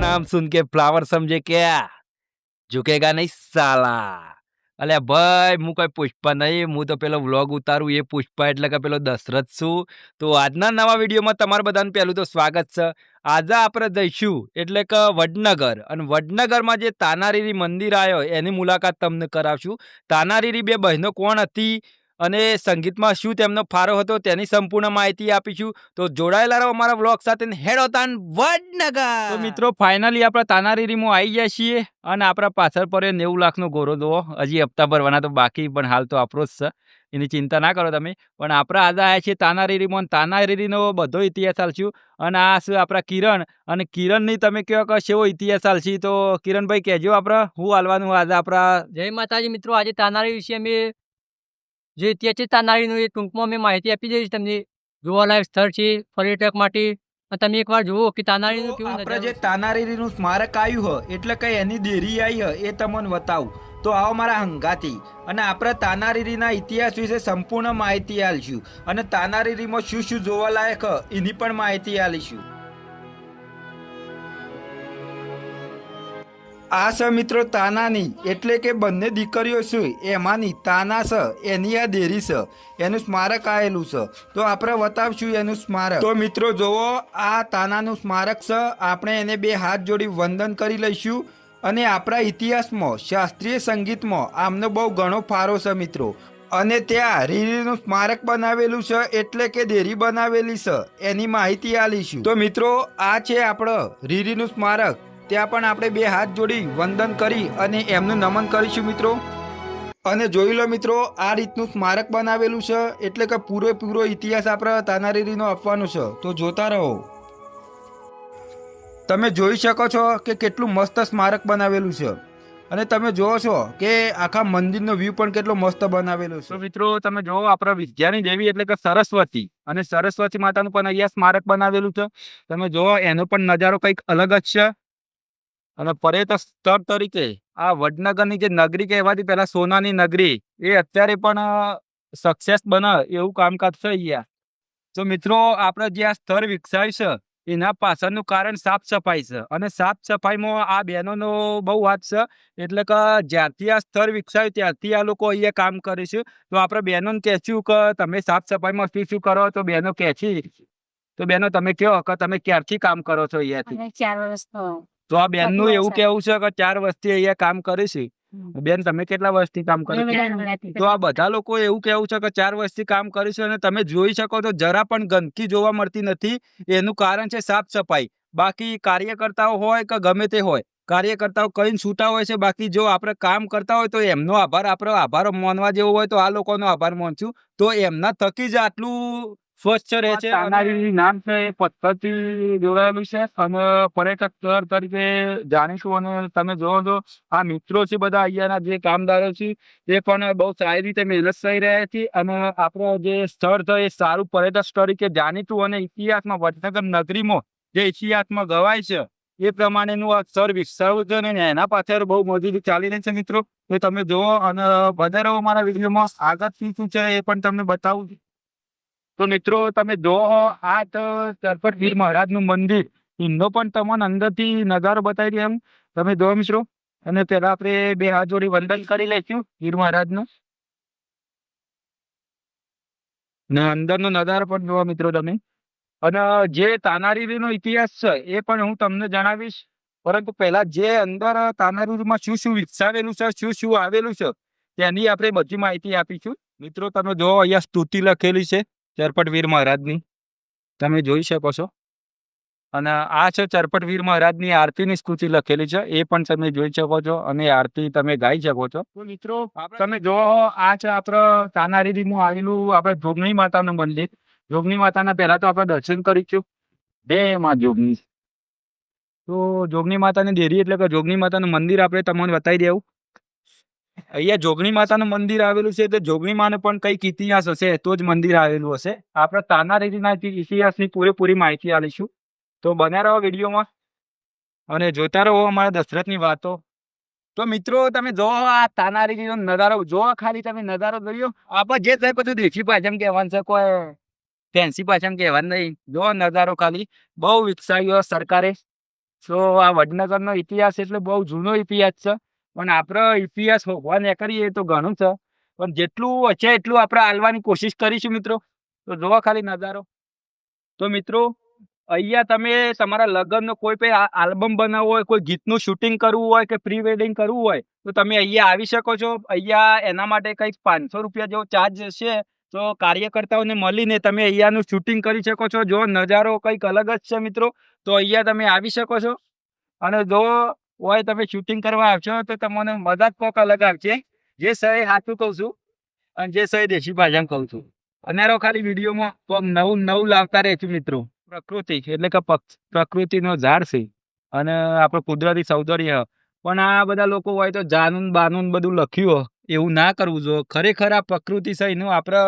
नाम सुन के फ्लावर समझे क्या झुकेगा नहीं साला અલ્યા ભાઈ, હું કઈ પુષ્પા નહીં, હું તો પેલો વ્લોગ ઉતારું, એ પુષ્પા એટલે કે પેલો દશરથ છું. તો આજના નવા વિડીયોમાં તમારા બધાને પહેલું તો સ્વાગત છે. આજે આપણે જઈશું એટલે કે વડનગર. અને વડનગરમાં જે તાનારીરી મંદિર આવ્યો એની મુલાકાત તમને કરાવશું. તાનારીરી બે બહેનો કોણ હતી? અને સંગીતમાં શું તેમનો ફાળો હતો તેની સંપૂર્ણ માહિતી આપીશું. તો જોડાયેલા રહો અમારા વ્લોગ સાથે હેડોતાન હેડો વડનગર. તો મિત્રો ફાઇનલી આપણે તાનારીરીમાં આવી ગયા છીએ અને આપણા પાછળ પર નેવું લાખનો ગોરો દો હજી હપ્તા ભરવાના તો બાકી પણ હાલ તો આપણો જ છે. એની ચિંતા ના કરો તમે. પણ આપણા આજે આવ્યા છીએ તાનારીરીમાં તાનારીરીનો બધો ઇતિહાસ હાલશું અને આ છે આપણા કિરણ. અને કિરણની તમે કહો કે એવો ઇતિહાસ હાલશી તો કિરણભાઈ કહેજો આપણે હું હાલવાનું આજે આપણા જય માતાજી મિત્રો આજે તાનારી વિશે અમે જે ઇતિહાસ છે તાનારીનું એ ટૂંકમાં મેં માહિતી આપી દઈશ. તમને જોવાલાયક સ્થળ છે પર્યટક માટે. તમે એકવાર જુઓ કે તાનારીનું કેવું આપણે જે તાનારીનું. સ્મારક આવ્યું હ એટલે કઈ એની દેરી આવી હ એ તમને બતાવું. તો આવો મારા હંગાથી. અને આપણે તાનારીરીના ઇતિહાસ વિશે સંપૂર્ણ માહિતી આપીશું અને તાનારીરીમાં શું શું જોવાલાયક હ એની પણ માહિતી આલીશું. આ છે મિત્રો તાનાની. એટલે કે બંને દીકરીઓ છે. એમાંની તાના છે, એની આ દેરી છે. એનું સ્મારક આવેલું છે. તો આપણે બતાવશું એનું સ્મારક. તો મિત્રો જુઓ આ તાનાનું સ્મારક છે. આપણે એને બે હાથ જોડી વંદન કરી લઈશું. અને આપણા ઇતિહાસમાં, શાસ્ત્રીય સંગીતમાં આમનો બહુ ઘણો ફાળો છે મિત્રો. અને ત્યાં રીરીનું સ્મારક બનાવેલું છે, એટલે કે દેરી બનાવેલી છે. એની માહિતી આલીશું. તો મિત્રો, આ છે આપણો રીરીનું સ્મારક. ત્યાં પણ આપણે બે હાથ જોડી વંદન કરી અને એમનું નમન કરીશું મિત્રો. અને જોઈ લો મિત્રો, આ રીતનું સ્મારક બનાવેલું છે, એટલે કે પૂરેપૂરો ઇતિહાસ આપણે તાનારીરીનો આપવાનો છે. તો જોતા રહો. તમે જોઈ શકો છો કે કેટલું મસ્ત સ્મારક બનાવેલું છે. અને તમે જોવો છો કે આખા મંદિરનો વ્યૂ પણ કેટલો મસ્ત બનાવેલો છે. મિત્રો, તમે જોવો આપણા વિદ્યાની દેવી એટલે કે સરસ્વતી. અને સરસ્વતી માતાનું પણ અહીંયા સ્મારક બનાવેલું છે. તમે જોવો એનો પણ નજારો કંઈક અલગ જ છે. અને પર્યટક સ્થળ તરીકે આ વડનગરની જે નગરી કહેવાતી પહેલા સોનાની નગરી, એ અત્યારે પણ સક્સેસ બને એવું કામકાજ છે ગયા. તો મિત્રો, આપણે જે આ સ્થળ વિકસાય છે, એના પાછળનું કારણ સાફ સફાઈ છે. અને સાફ સફાઈમાં આ બહેનોનો બહુ વાત છે. એટલે કે જ્યારથી આ સ્થળ વિકસાવ્યું ત્યારથી આ લોકો અહીંયા કામ કરે છે. તો આપણે બહેનોને કહેશું કે તમે સાફ સફાઈમાં શું શું કરો? તો બહેનો કહેશી તો બહેનો તમે કહો કે તમે ક્યારથી કામ કરો છો અહીંયાથી? ચાર વર્ષ. તો આ બેનનું એવું કેવું છે કે ચાર વર્ષથી અહીંયા કામ કરી છે. બેન તમે કેટલા વર્ષથી કામ કરો. તો આ બધા લોકો એવું કેવું છે કે ચાર વર્ષથી કામ કરે છે અને તમે જોઈ શકો છો જરા પણ ગંદકી જોવા મળતી નથી. એનું કારણ છે સાફ સફાઈ. બાકી કાર્યકર્તાઓ હોય કે ગમે તે હોય કાર્યકર્તાઓ કઈ છૂટા હોય છે બાકી જો આપણે કામ કરતા હોય તો એમનો આભાર આપણો આભાર માનવા જેવો હોય તો આ લોકોનો આભાર માનશું તો એમના થકી જ આટલું સ્વચ્છ રહે છે નામ છે એ પથ્થરથી જોડાયેલું છે અને પર્યટક સ્થળ તરીકે જાણીશું અને તમે જોવો છો આ મિત્રો છે બધા અહીંયાના જે કામદારો છે એ પણ બહુ સારી રીતે મહેનત થઈ રહ્યા છે અને આપણું જે સ્થળ છે એ સારું પર્યટક તરીકે જાણીતું અને ઇતિહાસમાં વડનગર નગરીમાં જે ઇતિહાસમાં ગવાય છે એ પ્રમાણેનું આ સ્થળ વિકસાવ્યું છે અને એના પાછળ બહુ મજૂરી ચાલી રહી છે મિત્રો. એ તમે જુઓ અને વધારે મારા વિડીયોમાં આગળ શું છે એ પણ તમને બતાવું છું. તો મિત્રો, તમે જોવો, આ તો ચરપટ વીર મહારાજનું મંદિર. એમનો પણ તમને અંદરથી નજારો બતાવી દે એમ. તમે જોવો મિત્રો. અને પેલા આપણે બે હાથ જોડી વંદન કરી લઈશું વીર મહારાજનું. ને અંદરનો નજારો પણ જોવો મિત્રો તમે. અને જે તાનારીનો ઇતિહાસ છે, એ પણ હું તમને જણાવીશ. પરંતુ પહેલા જે અંદર તાનારીમાં શું શું વિકસાવેલું છે, શું શું આવેલું છે, તેની આપણે બધી માહિતી આપીશું. મિત્રો, તમે જો અહીંયા સ્તુતિ લખેલી છે. ચરપટવીર મહારાજની. તમે જોઈ શકો છો. અને આ છે ચરપટવીર મહારાજની આરતીની સ્તુતિ લખેલી છે. એ પણ તમે જોઈ શકો છો અને આરતી તમે ગાઈ શકો છો. મિત્રો તમે જો આ છે આપણે તાનારીમાં આવેલું આપણે જોગણી માતાનું મંદિર. જોગણી માતાના પહેલા તો આપણે દર્શન કરીશું. બે માં જોગણી તો જોગણી માતાની દેરી એટલે કે જોગણી માતાનું મંદિર આપણે તમને બતાવી દેવું. અહીંયા જોગણી માતાનું મંદિર આવેલું છે એટલે જોગણી માને પણ કંઈક ઇતિહાસ હશે, તો જ મંદિર આવેલું હશે. આપણે તાનારીના ઇતિહાસની પૂરેપૂરી માહિતી આપીશું તો બન્યા રહો વિડીયોમાં અને જોતા રહો અમારા દશરથની વાતો. તો મિત્રો, તમે જો આ તાનારીનો નજારો, જો ખાલી તમે નજારો જોયો આપણે જે થાય બધું દેશી ભાષામાં કહેવાનું છે, કોઈ ફેન્સી ભાષામાં કહેવાનું નહીં. જો નજારો ખાલી બહુ વિકસાવ્યો સરકારે. તો આ વડનગરનો ઇતિહાસ એટલે બહુ જૂનો ઇતિહાસ છે. પણ આપણો ઇતિહાસ હોવા ને કરીએ તો ઘણું છે. પણ જેટલું હશે એટલું આપણે હાલવાની કોશિશ કરીશું મિત્રો. તો જોવા ખાલી નજારો. તો મિત્રો, અહીંયા તમે તમારા લગ્નનો કોઈ પણ આલ્બમ બનાવવો હોય, કોઈ ગીતનું શૂટિંગ કરવું હોય કે પ્રી વેડિંગ કરવું હોય, તો તમે અહીંયા આવી શકો છો. અહીંયા એના માટે કંઈક પાંચસો રૂપિયા જેવો ચાર્જ છે તો કાર્યકર્તાઓને મળીને તમે અહીંયાનું શૂટિંગ કરી શકો છો. જો નજારો કંઈક અલગ જ છે મિત્રો, તો અહીંયા તમે આવી શકો છો. અને જો હોય તમે શૂટિંગ કરવા આવશો તો તમને મજા જ કોક જે સહી સાચું કહું છું અને જે સહી દેશી ભાષામાં કહું છું. અનેરો ખાલી વિડીયોમાં તો નવું નવું લાવતા રહેશું મિત્રો. પ્રકૃતિ એટલે કે પ્રકૃતિનો ઝાડ છે. અને આપણે કુદરતી સૌંદર્ય. પણ આ બધા લોકો હોય તો જાનુન બાનુન બધું લખ્યું. એવું ના કરવું જોઈએ. ખરેખર આ પ્રકૃતિ સહીનું આપણે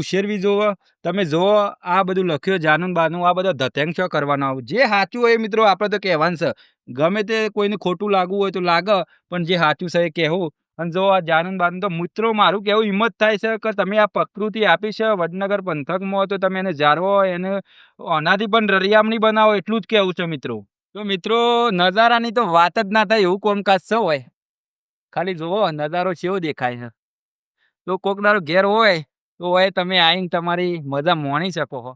ઉછેરવી જોવો. તમે જુઓ આ બધું લખ્યું જાનું બાનું આ બધા ધતેંગ છો કરવાના. જે સાચું હોય મિત્રો આપણે તો કહેવાનું છે. ગમે તે કોઈને ખોટું લાગવું હોય તો લાગે, પણ જે સાચું છે એ કહેવું. અને જો આ જાનુન બાનું તો મિત્રો મારું કેવું હિંમત થાય છે કે તમે આ પ્રકૃતિ આપી છે, વડનગર પંથકમાં તો તમે એને જાળવો, એને આનાથી પણ રળિયામણી બનાવો, એટલું જ કહેવું છે મિત્રો. તો મિત્રો, નજારાની તો વાત જ ના થાય એવું કોમકાજ છે હોય. ખાલી જુઓ, નજારો કેવો દેખાય છે. તો કોકનારો ઘેર હોય તો હોય તમે આવીને તમારી મજા માણી શકો છો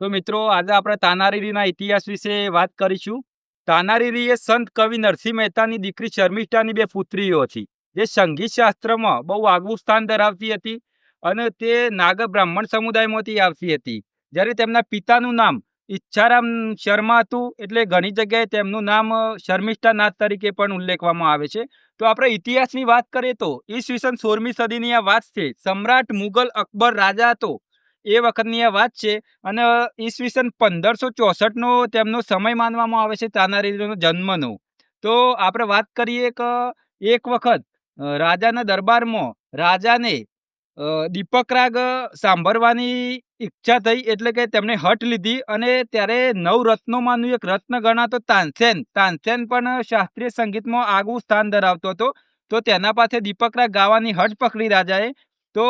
તો મિત્રો, આજે આપણે તાનારીરીના ઇતિહાસ વિશે વાત કરીશું. તાનારીરી એ સંત કવિ નરસિંહ મહેતાની દીકરી શર્મિષ્ઠાની બે પુત્રીઓ હતી, જે સંગીત શાસ્ત્રમાં બહુ આગવું સ્થાન ધરાવતી હતી અને તે નાગર બ્રાહ્મણ સમુદાયમાંથી આવતી હતી. જ્યારે તેમના પિતાનું નામ ઈચ્છારામ શર્મા હતું, એટલે ઘણી જગ્યાએ તેમનું નામ શર્મિષ્ઠા શર્મિષ્ઠાનાથ તરીકે પણ ઉલ્લેખવામાં આવે છે. તો આપણે ઇતિહાસની વાત કરીએ તો ઈસવીસન સોળમી સદીની આ વાત છે. સમ્રાટ મુગલ અકબર રાજા હતો. એ વખતની આ વાત છે અને ઈસવીસન પંદરસો ચોસઠનો તેમનો સમય માનવામાં આવે છે તાનારીનો જન્મનો. તો આપણે વાત કરીએ કે એક વખત રાજાના દરબારમાં રાજાને દીપક રાગ સાંભળવાની ઈચ્છા થઈ એટલે કે તેમણે હઠ લીધી અને ત્યારે નવ રત્નોમાંનું એક રત્ન ગણાતો તાનસેન. તાનસેન પણ શાસ્ત્રીય સંગીતમાં આગવું સ્થાન ધરાવતો હતો. તો તેના પાસે દીપક રાગ ગાવાની હઠ પકડી રાજાએ. તો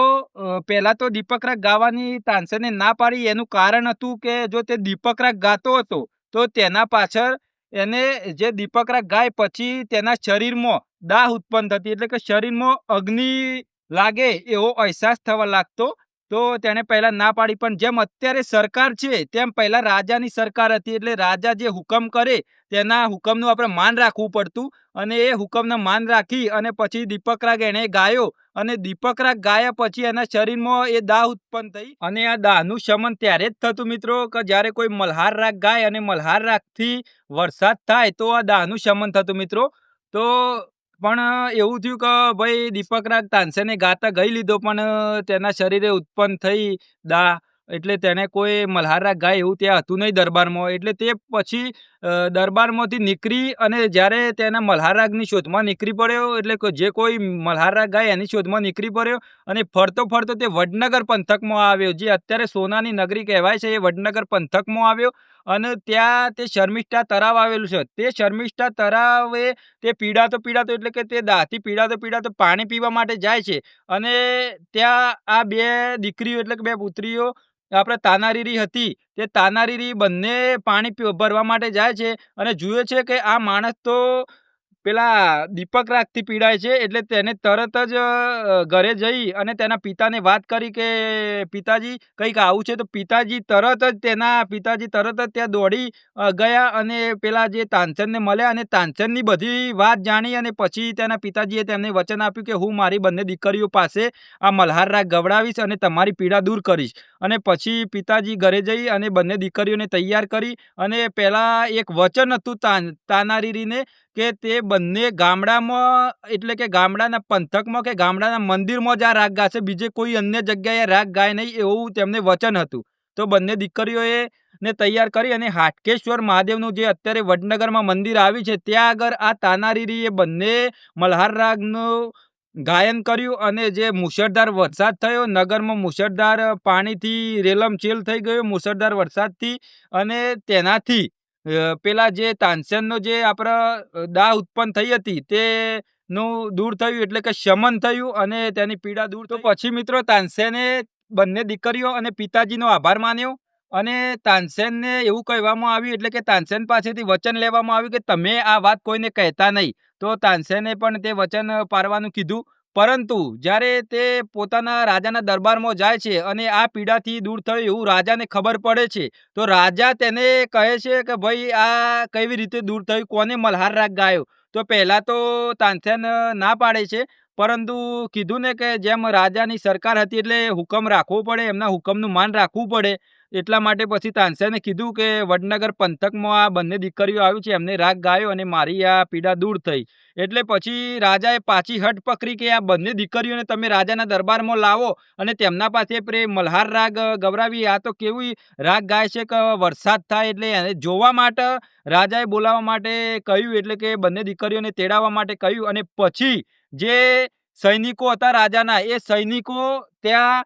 પહેલાં તો દીપક રાગ ગાવાની તાનસેને ના પાડી. એનું કારણ હતું કે જો તે દીપક રાગ ગાતો હતો, તો તેના પાછળ એને જે દીપક રાગ ગાય પછી તેના શરીરમાં દાહ ઉત્પન્ન થતી. એટલે કે શરીરમાં અગ્નિ લાગે એવો અહેસાસ થવા લાગતો, તો તેણે પહેલા ના પાડી. પણ જેમ અત્યારે સરકાર છે, તેમ પહેલા રાજાની સરકાર હતી. એટલે રાજા જે હુકમ કરે, તેના હુકમનું આપણે માન રાખવું પડતું. અને એ હુકમને માન રાખી અને પછી દીપક રાગ એણે ગાયો. અને દીપક રાગ ગાયા પછી એના શરીરમાં એ દાહ ઉત્પન્ન થઈ. અને આ દાહનું શમન ત્યારે જ થતું મિત્રો, કે જ્યારે કોઈ મલ્હાર રાગ ગાય અને મલ્હાર રાગથી વરસાદ થાય, તો આ દાહનું શમન થતું મિત્રો. તો પણ એવું થયું કે, ભાઈ, દીપક રાગ તાનસેને ગાતા ગઈ લીધો, પણ તેના શરીરે ઉત્પન્ન થઈ દા. એટલે તેને કોઈ મલ્હાર રાગ ગાય એવું ત્યાં હતું નહીં દરબારમાં. એટલે તે પછી દરબારમાંથી નીકળી અને જ્યારે તેના મલ્હાર રાગની શોધમાં નીકળી પડ્યો, એટલે જે કોઈ મલ્હાર રાગ ગાય એની શોધમાં નીકળી પડ્યો અને ફરતો ફરતો તે વડનગર પંથકમાં આવ્યો, જે અત્યારે સોનાની નગરી કહેવાય છે, એ વડનગર પંથકમાં આવ્યો અને ત્યાં તે શર્મિષ્ઠા તળાવ આવેલું છે. તે શર્મિષ્ઠા તળાવે તે પીડાતો પીડાતો, એટલે કે તે દાહથી પીડાતો પીડાતો પાણી પીવા માટે જાય છે અને ત્યાં આ બે દીકરીઓ, એટલે કે બે પુત્રીઓ આપણે તાનારીરી હતી તે તાનારીરી બંને પાણી ભરવા માટે જાય છે અને જુએ છે કે આ માણસ તો પેલા દીપક રાગથી પીડાય છે એટલે તેને તરત જ ઘરે જઈ અને તેના પિતાને વાત કરી કે, પિતાજી, કંઈક આવું છે. તો પિતાજી તરત જ તેના, પિતાજી તરત જ ત્યાં દોડી ગયા અને પેલા જે તાનસેનને મળ્યા અને તાનસેનની બધી વાત જાણી અને પછી તેના પિતાજીએ તેમને વચન આપ્યું કે, હું મારી બંને દીકરીઓ પાસે આ મલ્હાર રાગ ગવડાવીશ અને તમારી પીડા દૂર કરીશ. અને પછી પિતાજી ઘરે જઈ અને બંને દીકરીઓને તૈયાર કરી અને પહેલાં એક વચન હતું તાન, તાનારીરીને કે તે બંને ગામડામાં, એટલે કે ગામડાના પંથકમાં કે ગામડાના મંદિરમાં જ આ રાગ ગાશે, બીજે કોઈ અન્ય જગ્યાએ રાગ ગાય નહીં એવું તેમને વચન હતું. તો બંને દીકરીઓએ ને તૈયાર કરી અને હાટકેશ્વર મહાદેવનું જે અત્યારે વડનગરમાં મંદિર આવ્યું છે, ત્યાં આગળ આ તાનારીરીએ બંને મલ્હાર રાગનું ગાયન કર્યું અને જે મુશળધાર વરસાદ થયો, નગરમાં મુશળધાર પાણીથી રેલમચેલ થઈ ગયો, મુશળધાર વરસાદથી અને તેનાથી પેલા જે તાનસેનનો જે આપણા દાહ ઉત્પન્ન થઈ હતી તે નું દૂર થયું એટલે કે શમન થયું અને તેની પીડા દૂર તો પછી મિત્રો તાનસેને બંને દીકરીઓ અને પિતાજીનો આભાર માન્યો અને તાનસેનને એવું કહેવામાં આવ્યું એટલે કે તાનસેન પાસેથી વચન લેવામાં આવ્યું કે તમે આ વાત કોઈને કહેતા નહીં. તો તાનસેને પણ તે વચન પારવાનું કીધું પરંતુ જ્યારે તે પોતાના રાજાના દરબારમાં જાય છે અને આ પીડાથી દૂર થયું એવું રાજાને ખબર પડે છે, તો રાજા તેને કહે છે કે, ભાઈ, આ કેવી રીતે દૂર થયું? કોને મલ્હાર રાગ ગાયો? તો પહેલાં તો તાનસેન ના પાડે છે પરંતુ કીધું ને કે જેમ રાજાની સરકાર હતી એટલે હુકમ રાખવો પડે, એમના હુકમનું માન રાખવું પડે, એટલા માટે પછી તાનસેને કીધું કે વડનગર પંથકમાં આ બંને દીકરીઓ આવી છે, એમને રાગ ગાયો અને મારી આ પીડા દૂર થઈ. એટલે પછી રાજાએ પાછી હટ પકડી કે આ બંને દીકરીઓને તમે રાજાના દરબારમાં લાવો અને તેમના પાસે પ્રેમ મલ્હાર રાગ ગવરાવી. આ તો કેવી રાગ ગાય છે કે વરસાદ થાય એટલે એને જોવા માટે, રાજાએ બોલાવવા માટે કહ્યું, એટલે કે બંને દીકરીઓને તેડાવવા માટે કહ્યું અને પછી જે સૈનિકો હતા રાજાના, એ સૈનિકો ત્યાં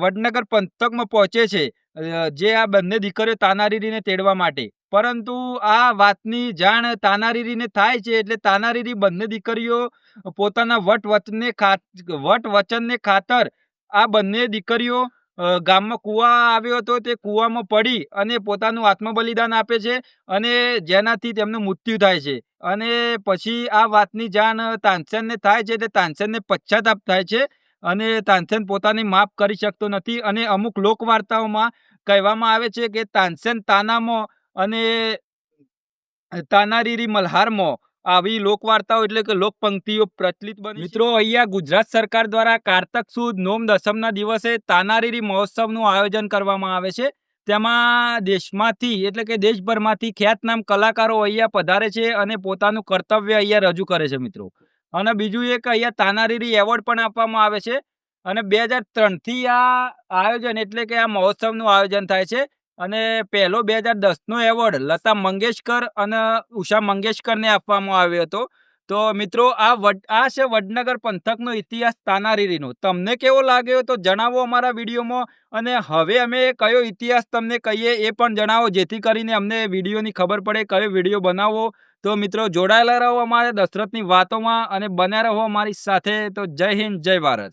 વડનગર પંથકમાં પહોંચે છે જે આ બંને દીકરીઓ તાનારીરીને તેડવા માટે. પરંતુ આ વાતની જાણ તાનારીરીને થાય છે એટલે તાનારીરી બંને દીકરીઓ પોતાના વટ વચને વટ વચનને ખાતર આ બંને દીકરીઓ ગામમાં કૂવા આવ્યો હતો તે કૂવામાં પડી અને પોતાનું આત્મબલિદાન આપે છે અને જેનાથી તેમનું મૃત્યુ થાય છે. અને પછી આ વાતની જાણ તાનસેનને થાય છે એટલે તાનસેનને પશ્ચાતાપ થાય છે અને તાનસેન પોતાની માફ કરી શકતો નથી અને અમુક લોકવાર્તાઓમાં કહેવામાં આવે છે કે તાનસેન તાનામાં અને તાનારીરી મલ્હારમાં આવી લોકવાર્તાઓ એટલે કે લોકપંક્તિઓ પ્રચલિત બની મિત્રો, અહીંયા ગુજરાત સરકાર દ્વારા કારતક સુદ, નોમ દસમના દિવસે તાનારીરી મહોત્સવનું આયોજન કરવામાં આવે છે. તેમાં દેશમાંથી એટલે કે દેશભરમાંથી ખ્યાતનામ કલાકારો અહીંયા પધારે છે અને પોતાનું કર્તવ્ય અહીંયા રજૂ કરે છે મિત્રો. અને બીજું એક અહીંયા તાનારીરી એવોર્ડ પણ આપવામાં આવે છે. અને બે હજાર ત્રણથી આ આયોજન એટલે કે આ મહોત્સવનું આયોજન થાય છે. અને પહેલો બે હજાર દસનો એવોર્ડ લતા મંગેશકર અને ઉષા મંગેશકરને આપવામાં આવ્યો હતો. તો મિત્રો, આ વડ, આ છે વડનગર પંથકનો ઇતિહાસ તાનારીરીનો તમને કેવો લાગ્યો તો જણાવો અમારા વિડીયોમાં. અને હવે અમે કયો ઇતિહાસ તમને કહીએ એ પણ જણાવો, જેથી કરીને અમને વિડીયોની ખબર પડે કયો વીડિયો બનાવવો. તો મિત્રો, જોડાયેલા રહો અમારે દશરથની વાતોમાં અને બન્યા રહો અમારી સાથે. તો જય હિન્દ, જય ભારત.